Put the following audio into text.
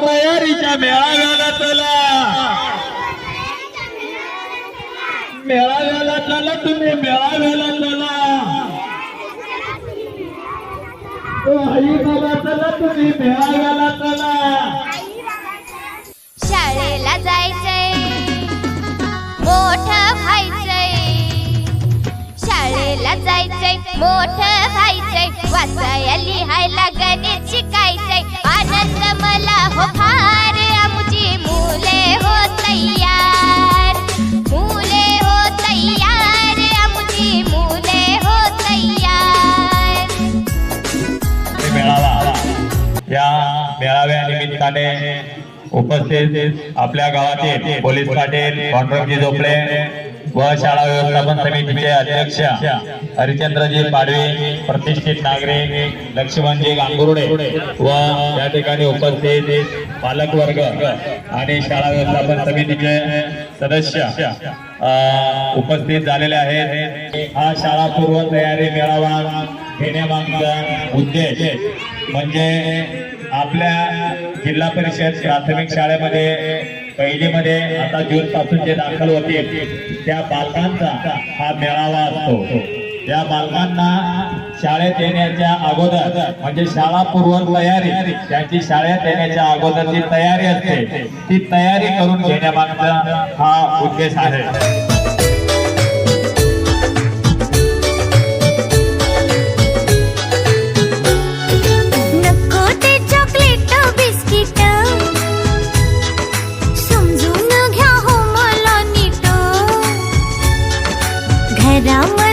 तयारीच्या मेळाव्याला चला. तुम्ही मेळाव्याला चला. चला तुम्ही मेळाव्याला चला. शाळेला जायचंय मोठ व्हायचंय. शाळेला जायचंय मोठ व्हायचंय वाचायला लिहायला गणित शिकायचंय. आनंद या मेळाव्या निमित्ताने उपस्थित आपल्या गावातील पोलीस पाटील कॉन्ट्रॅक्टजी झोपडे व शाळा व्यवस्थापन समितीचे अध्यक्ष हरिचंद्रजी पाडवी प्रतिष्ठित नागरिक लक्ष्मणजी गांगुर्डे व या ठिकाणी उपस्थित पालक वर्ग आणि शाळा व्यवस्थापन समितीचे सदस्य उपस्थित झालेले आहेत. हा शाळा पूर्व तयारी मेळावा घेण्यामागचा उद्देश म्हणजे आपल्या जिल्हा परिषद प्राथमिक शाळेमध्ये पहिलीमध्ये आता जून पासून जे दाखल होतील त्या बालकांचा हा मेळावा असतो. त्या बालकांना शाळेत येण्याच्या अगोदर म्हणजे शाळा पूर्व तयारी त्यांची शाळेत येण्याच्या अगोदर जी तयारी असते. ती तयारी करून घेण्यामागचा हा उद्देश आहे. राम